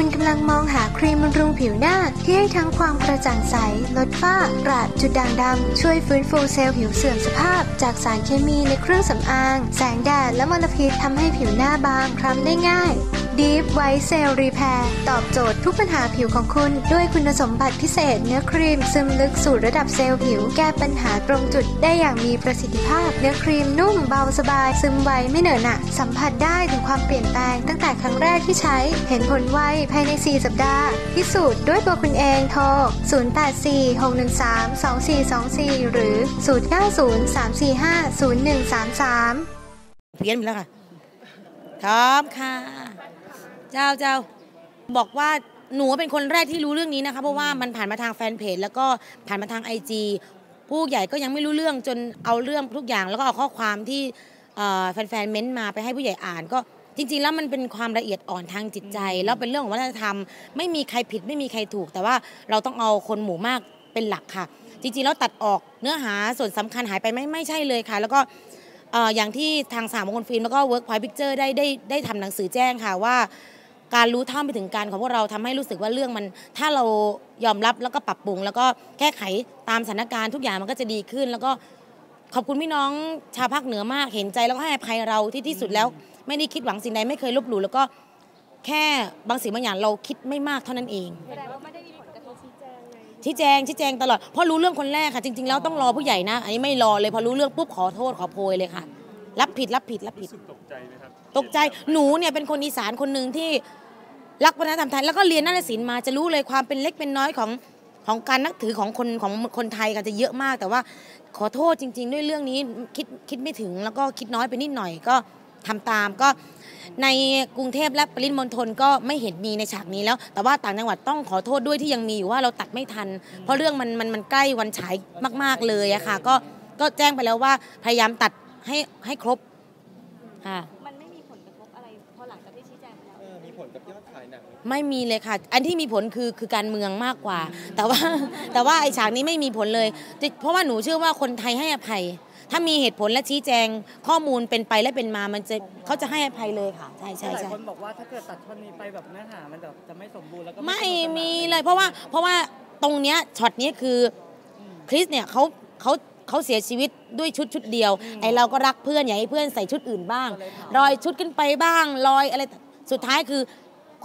คุณกำลังมองหาครีมบำรุงผิวหน้า ที่ให้ทั้งความกระจ่างใส ลดฝ้ากระจุดด่างดำ ช่วยฟื้นฟูเซลล์ผิวเสื่อมสภาพ จากสารเคมีในเครื่องสำอาง แสงแดดและมลพิษทำให้ผิวหน้าบางคล้ำได้ง่าย Deep White Cell Repair ตอบโจทย์ทุกปัญหาผิวของคุณ ด้วยคุณสมบัติพิเศษ เนื้อครีมซึมลึกสู่ระดับเซลล์ผิว แก้ปัญหาตรงจุดได้อย่างมีประสิทธิภาพ เนื้อครีมนุ่มเบาสบาย ซึมไวไม่เหนอะหนะ สัมผัสได้ถึงความเปลี่ยนแปลงตั้งแต่ครั้งแรกที่ใช้ เห็นผลไวภายใน 4 สัปดาห์ พิสูจน์ด้วยตัวคุณเองโทร 0846132424 หรือ 0903450133 เพี้ยนไปแล้วค่ะพร้อมค่ะ เจ้าเจ้าบอกว่าหนูเป็นคนแรกที่รู้เรื่องนี้นะคะ เพราะว่ามันผ่านมาทางแฟนเพจแล้วก็ผ่านมาทางไอจีผู้ใหญ่ก็ยังไม่รู้เรื่องจนเอาเรื่องทุกอย่าง แล้วก็เอาข้อความที่แฟนๆเม้นมาไปให้ผู้ใหญ่อ่านก็ จริงๆแล้วมันเป็นความละเอียดอ่อนทางจิตใจ แล้วเป็นเรื่องของวัฒนธรรม ไม่มีใครผิดไม่มีใครถูก แต่ว่าเราต้องเอาคนหมู่มากเป็นหลักค่ะ จริงๆแล้วตัดออกเนื้อหาส่วนสำคัญหายไปไหมไม่ใช่เลยค่ะ แล้วก็อย่างที่ทางสามมงคลฟิล์มแล้วก็ Workpoint Picture ได้ได้ได้ทำหนังสือแจ้งค่ะว่าการรู้เท่าไม่ถึงการของพวกเราทำให้รู้สึกว่าเรื่องมัน ถ้าเรายอมรับแล้วก็ปรับปรุง แล้วก็แก้ไขตามสถานการณ์ทุกอย่างมันก็จะดีขึ้น แล้วก็ ขอบคุณพี่น้องชาวภาคเหนือมากเห็นใจแล้วก็ให้อภัยเราที่ที่สุดแล้ว ไม่ได้คิดหวังสิ่งใดไม่เคยลบหลู่แล้วก็แค่บางสิ่งบางอย่างเราคิดไม่มากเท่านั้นเอง แสดงว่าไม่ได้มีผลกระทบชี้แจงไงชี้แจงชี้แจงตลอดเพราะรู้เรื่องคนแรกค่ะจริงๆแล้วต้องรอผู้ใหญ่นะ อันนี้ไม่รอเลยพอรู้เรื่องปุ๊บขอโทษขอโพยเลยค่ะ รับผิดรับผิดรับผิด ตกใจไหมครับตกใจหนูเนี่ยเป็นคนอีสานคนหนึ่งที่รักวัฒนธรรมไทยแล้วก็เรียนนาฏศิลป์มาจะรู้เลยความเป็นเล็กเป็นน้อยของ ของการนับถือของคนของคนไทยกันจะเยอะมาก แต่ว่าขอโทษจริง ๆ ด้วยเรื่องนี้คิดคิดไม่ถึงแล้วก็คิดน้อยไปนิดหน่อยก็ทำตามก็ในกรุงเทพและปริมณฑลก็ไม่เห็นมีในฉากนี้แล้ว แต่ว่าต่างจังหวัดต้องขอโทษด้วยที่ยังมีอยู่ว่าเราตัดไม่ทัน เพราะเรื่องมันมันมันใกล้วันฉายมาก ๆเลยอะค่ะ ก็ก็แจ้งไปแล้วว่าพยายามตัดให้ให้ครบค่ะ ไหมไม่มีเลยค่ะ อันที่มีผลคือคือการเมืองมากกว่า แต่ว่าแต่ว่าไอ้ฉากนี้ไม่มีผลเลยแต่เพราะว่าหนูเชื่อว่าคนไทยให้อภัย ถ้ามีเหตุผลและชี้แจงข้อมูลเป็นไปและเป็นมามันจะเขาจะให้อภัยเลยค่ะ ใช่ใช่หลายใช่คนบอกว่าถ้าเกิดตัดท่อนนี้ไปแบบเนื้อหามันจะจะไม่สมบูรณ์แล้วก็ไม่สนุกสนานมีเลยเพราะว่าเพราะว่าตรงเนี้ยช็อตนี้คือคริสเนี่ยเขาเขาเขาเสียชีวิตด้วยชุดชุดเดียว ไอเราก็รักเพื่อนอยากให้เพื่อนใส่ชุดอื่นบ้าง รอยชุดขึ้นไปบ้าง รอยอะไรสุดท้ายคือ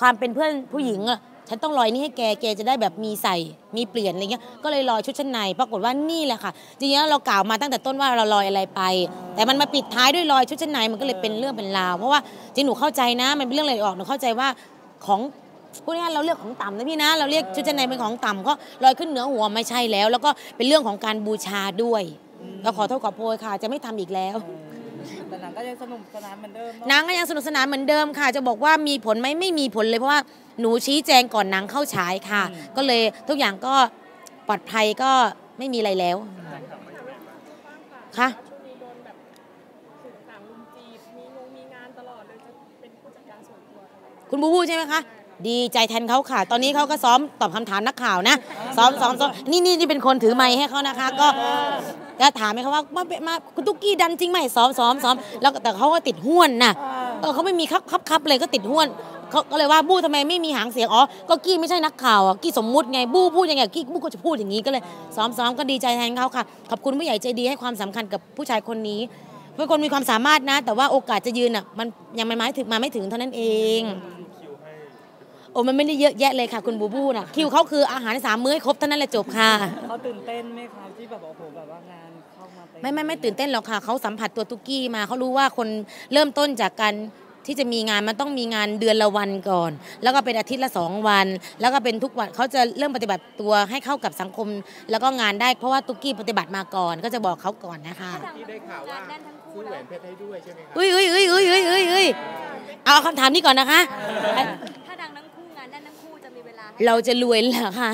ความเป็นเพื่อนผู้หญิงอะฉันต้องรอยนี่ให้แก แกจะได้แบบมีใส่ มีเปลี่ยนอะไรเงี้ย ก็เลยรอยชุดชั้นใน ปรากฏว่านี่แหละค่ะ จริงๆเรากล่าวมาตั้งแต่ต้นว่าเราลอยอะไรไป แต่มันมาปิดท้ายด้วยรอยชุดชั้นใน มันก็เลยเป็นเรื่องเป็นราว เพราะว่าจริงหนูเข้าใจนะ มันเป็นเรื่องอะไรออก หนูเข้าใจว่าของพูดง่ายเราเรียกของต่ำนะพี่นะ เราเรียกชุดชั้นในเป็นของต่ำก็ลอยขึ้นเหนือหัวไม่ใช่แล้ว แล้วก็เป็นเรื่องของการบูชาด้วยก็ขอโทษขอโพยค่ะ จะไม่ทำอีกแล้ว แต่หนังก็ยังสนุกสนานเหมือนเดิมเนอะนางก็ยังสนุกสนานเหมือนเดิมค่ะ จะบอกว่ามีผลไหมไม่มีผลเลยเพราะว่าหนูชี้แจงก่อนหนังเข้าฉายค่ะ ก็เลยทุกอย่างก็ปลอดภัยก็ไม่มีอะไรแล้วค่ะช่วงนี้โดนแบบสื่อต่างลุมจีบมีงงมีงานตลอดเลยจะเป็นผู้จัดการส่วนตัวอะไรคุณบูบูใช่ไหมคะ ดีใจแทนเขาค่ะ ตอนนี้เขาก็ซ้อมตอบคำถามนักข่าวนะ ซ้อมซ้อมซ้อมนี่นี่นี่เป็นคนถือไมค์ให้เขานะคะ ก็ ก็ถามไหมคะว่ามามาคุณตุ๊กกี้ดันจริงไหมซ้อมซ้อมซ้อมแล้วแต่เขาก็ติดห้วนนะเออเขาไม่มีครับครับครับเลยก็ติดห้วนเขาก็เลยว่าบู้ทำไมไม่มีหางเสียงอ๋อก็กี้ไม่ใช่นักข่าวอะกี้สมมุติไงบู้พูดยังไงกี้บู้ก็จะพูดอย่างนี้ก็เลยซ้อมซ้อมก็ดีใจแทนเขาค่ะขอบคุณผู้ใหญ่ใจดีให้ความสำคัญกับผู้ชายคนนี้เป็นคนมีความสามารถนะ แต่ว่าโอกาสจะยืนอะมันยังไม่มาถึงมาไม่ถึงเท่านั้นเองโอ้มันไม่ได้เยอะแยะเลยค่ะ คุณบูบูน่ะคิวเขาคืออาหารสามมื้อให้ครบเท่านั้นแหละจบค่ะเขาตื่นเต้นไหมครับที่แบบโอ้โหแบบว่างานเข้ามาเต็ ไม่ไม่ไม่ตื่นเต้นหรอกค่ะเขาสัมผัสตัวตุกกี้มาเขารู้ว่าคนเริ่มต้นจากการที่จะมีงานมันต้องมีงานเดือนละวันก่อน แล้วก็เป็นอาทิตย์ละสองวัน แล้วก็เป็นทุกวันเขาจะเริ่มปฏิบัติตัวให้เข้ากับสังคม แล้วก็งานได้เพราะว่าตุกกี้ปฏิบัติมาก่อน ก็จะบอกเขาก่อนนะคะที่ได้ข่าวว่าซื้อแหวนเพชรให้ด้วยใช่ไหมครับเอ้ยเอ้ยเอ้ยเอ้ยเอ้ยเอ้ยเอ้ยเอาคำถามนี้ก่อนนะคะถ้าดังทั้งคู่งานแน่นทั้งคู่จะมีเว ลาให้เราจะรวยแล้วค่ะ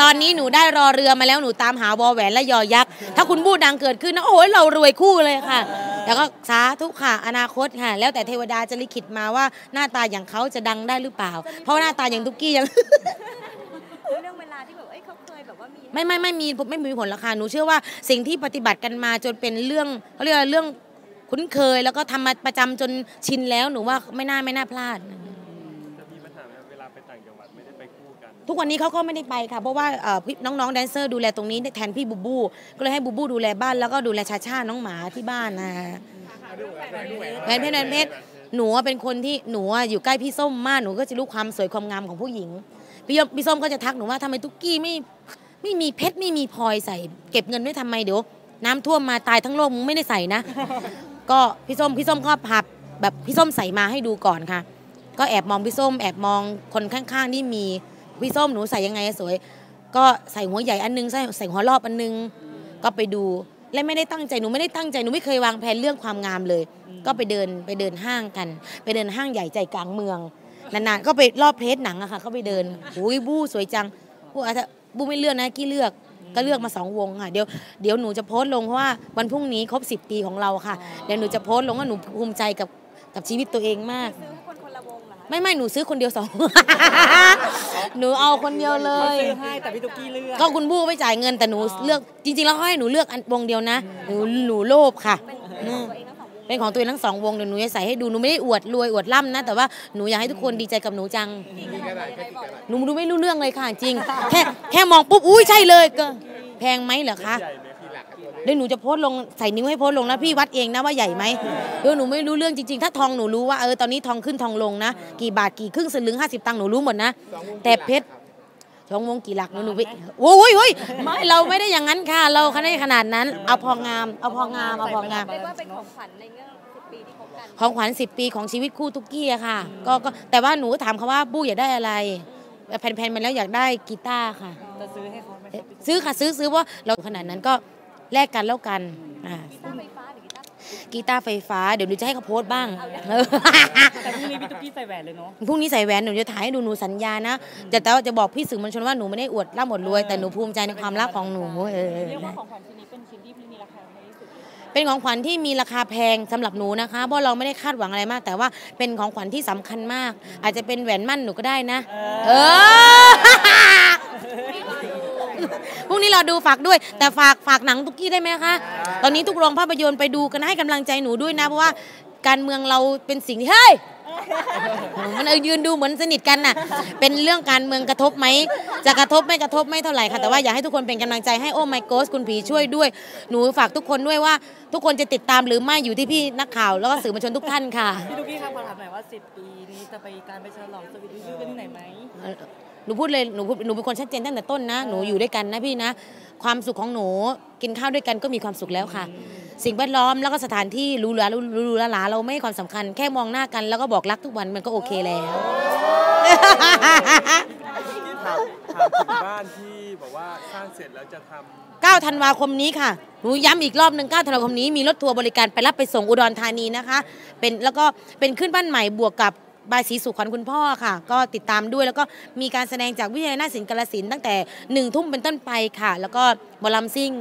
ตอนนี้หนูได้รอเรือมาแล้วหนูตามหาวอแหวนและยอยักษ์ถ้าคุณบูดังเกิดขึ้นนะโอ้ยเรารวยคู่เลยค่ะ แล้วก็สาธุค่ะอนาคตค่ะ แล้วแต่เทวดาจะลิขิตมาว่าหน้าตาอย่างเขาจะดังได้หรือเปล่า เพราะหน้าตาอย่างทุกกี้ยังเรื่องเวลาที่แบบเอ้ยเขาเคยแบบว่ามีไม่ไม่ไม่มีไม่มีผลหรอกค่ะหนูเชื่อว่าสิ่งที่ปฏิบัติกันมาจนเป็นเรื่องเขาเรียกว่าเรื่องคุ้นเคยแล้วก็ทำมาประจำจนชินแล้วหนูว่าไม่น่าไม่น่าพลาด แทุกวันนี้เขาก็ไม่ได้ไปค่ะ เพราะว่าเอ่อพี่น้องๆแดนเซอร์ดูแลตรงนี้แทนพี่บูบู ก็เลยให้บูบูดูแลบ้านแล้วก็ดูแลชาชาน้องหมาที่บ้านนะแหวนเพชรแหวนเพชรหนูเป็นคนที่หนูอยู่ใกล้พี่ส้มมากหนูก็จะรู้ความสวยความงามของผู้หญิงพี่ยมพี่ส้มก็จะทักหนูว่าทำไมตุ๊กกี้ไม่ไม่มีเพชรไม่มีพลอยใส่ เก็บเงินไว้ทำไมเดี๋ยว น้ำท่วมมาตายทั้งโลกมึงไม่ได้ใส่นะ ก็พี่ส้มพี่ส้มก็พาแบบพี่ส้มใส่มาให้ดูก่อนค่ะ ก็แอบมองพี่ส้มแอบมองคนข้างๆที่มี พี่ส้มหนูใส่ยังไงสวย ก็ใส่หัวใหญ่อันนึงใส่ใส่หัวรอบอันนึง ก็ไปดูและไม่ได้ตั้งใจหนูไม่ได้ตั้งใจหนูไม่เคยวางแผนเรื่องความงามเลย ก็ไปเดินไปเดินห้างกัน ไปเดินห้างใหญ่ใจกลางเมืองนานๆก็ไปรอบเพจหนังอะค่ะ ก็ไปเดินอุ้ยบู้สวยจังบู้อาจจะบู้ไม่เลือกนะกี้เลือกก็เลือกมาสองวงค่ะเดี๋ยวเดี๋ยวหนูจะโพสต์ลงเพราะว่าวันพรุ่งนี้ครบ 10 ปีของเราค่ะเดี๋ยวหนูจะโพสต์ลงว่าหนูภูมิใจกับกับชีวิตตัวเองมาก ไม่ไม่หนูซื้อคนเดียวสอง หนูเอาคนเดียวเลเขาย ซื้อให้แต่พี่ตุ๊กกี้เลือก ก็คุณบู้ไม่จ่ายเงินแต่หนูเลือกจริงๆแล้วเขาให้หนูเลือกอันวงเดียวนะหนูหนูโลภค่ะอืมเป็นของตัวเองทั้งสองวงเดี๋ยวหนูจะใส่ให้ดูหนูไม่ได้อวดรวยอวดล่ำนะ แต่ว่าหนูอยากให้ทุกคนดีใจกับหนูจังมีกระดาษแค่กี่กระดาษหนูดูไม่รู้เรื่องเลยค่ะจริง แค่แค่มองปุ๊บอุ้ยใช่เลยก็แพงไหมเหรอคะ ใหญ่ไหมพี่หลักตัว เลขเดี๋ยวหนูจะโพสต์ลงใส่นิ้วให้โพสต์ลงนะพี่วัดเองนะว่าใหญ่ไหมเดี๋ยวหนูไม่รู้เรื่องจริงๆ ถ้าทองหนูรู้ว่าเออตอนนี้ทองขึ้นทองลงนะ กี่บาทกี่ครึ่งสลึงห้าสิบตังค์หนูรู้หมดนะสองวงแต่เพชรทองวงกี่หลักหนูหนูไปโอ้ยโอ้ยไม่เราไม่ได้อย่างนั้นค่ะ เราขนาดขนาดนั้น เอาพองาม เอาพองามเอาพองามเรียกว่าเป็นของขวัญในเงื่อนสิบปีที่คบกันของขวัญสิบปีของชีวิตคู่ทุกกี้อะค่ะก็ก็แต่ว่าหนูก็ถามเขาว่าบู้อยากได้อะไรแผ่นๆมาแล้วอยากได้กีตาร์ค่ะจะซื้อให้เขาไหมครับซื้อค่ะซื้อซื้อเพราะเราขนาดนั้นก็ แลกกันแล้วกันอ่ากีตาร์ไฟฟ้าหรือกีตาร์กีตาร์ไฟฟ้าเดี๋ยวหนูจะให้เขาโพสต์บ้างเออแต่พรุ่งนี้พี่ตุ๊กกี้ใส่แหวนเลยเนาะพรุ่งนี้ใส่แหวนหนูจะถ่ายให้ดูหนูสัญญานะแต่แต่ว่าจะบอกพี่สื่อมวลชนว่าหนูไม่ได้อวดร่ำอวดรวยแต่หนูภูมิใจในความรักของหนูเออเรียกว่าของขวัญชิ้นนี้เป็นชิ้นที่มีราคาแพงที่สุดเป็นของขวัญที่มีราคาแพงสำหรับหนูนะคะเพราะเราไม่ได้คาดหวังอะไรมาก แต่ว่าเป็นของขวัญที่สำคัญมาก อาจจะเป็นแหวนมั่นหนูก็ได้นะ เออ พรุ่งนี้เราดูฝากด้วย แต่ฝากฝากหนังตุกกี้ได้ไหมคะ ตอนนี้ทุกโรงภาพยนตร์ไปดูกันให้กำลังใจหนูด้วยนะ เพราะว่าการเมืองเราเป็นสิ่งที่เฮ้ยมันเออยืนดูเหมือนสนิทกันน่ะ เป็นเรื่องการเมืองกระทบไหม จะกระทบไม่กระทบไม่เท่าไหร่ค่ะ แต่ว่าอยากให้ทุกคนเป็นกำลังใจให้โอ้ไมโกสคุณผีช่วยด้วย หนูฝากทุกคนด้วยว่า ทุกคนจะติดตามหรือไม่อยู่ที่พี่นักข่าวแล้วก็สื่อมวลชนทุกท่านค่ะ พี่ตุ๊กกี้ครับขอถามหน่อยว่า 10 ปีนี้จะไปการไปฉลองสวีทยูกันที่ไหนไหม หนูพูดเลยหนูพูดหนูเป็นคนชัดเจนตั้งแต่ต้นนะ หนูอยู่ด้วยกันนะพี่นะ ความสุขของหนูกินข้าวด้วยกันก็มีความสุขแล้วค่ะ สิ่งแวดล้อมแล้วก็สถานที่รู้หรารู้รู้หราเราไม่ให้ความสำคัญ แค่มองหน้ากัน แล้วก็บอกรักทุกวันมันก็โอเคแล้วที่ถามถามถึงบ้านที่บอกว่าสร้างเสร็จแล้วจะทำ9ธันวาคมนี้ค่ะ หนูย้ำอีกรอบหนึ่ง9ธันวาคมนี้มีรถทัวร์บริการไปรับไปส่งอุดรธานีนะคะ เป็นแล้วก็เป็นขึ้นบ้านใหม่บวกกับ บายสีสุขวัญคุณพ่อค่ะ ก็ติดตามด้วยแล้วก็มีการแสดงจากวิทยาลัยนาฏศิลป์กาลสินธุ์ตั้งแต่หนึ่งทุ่มเป็นต้นไปค่ะ แล้วก็หมอลำซิ่ง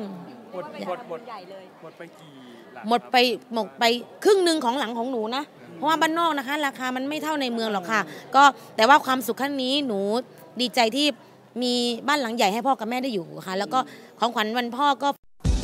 หมดหมดหมดใหญ่เลยหมดไปกี่หลังหมดไปหมดไปครึ่งหนึ่งของหลังของหนูนะ เพราะว่าบ้านนอกนะคะ ราคามันไม่เท่าในเมืองหรอกค่ะ ก็แต่ว่าความสุขครั้งนี้หนูดีใจที่มีบ้านหลังใหญ่ให้พ่อกับแม่ได้อยู่ค่ะ แล้วก็ของขวัญวันพ่อก็เ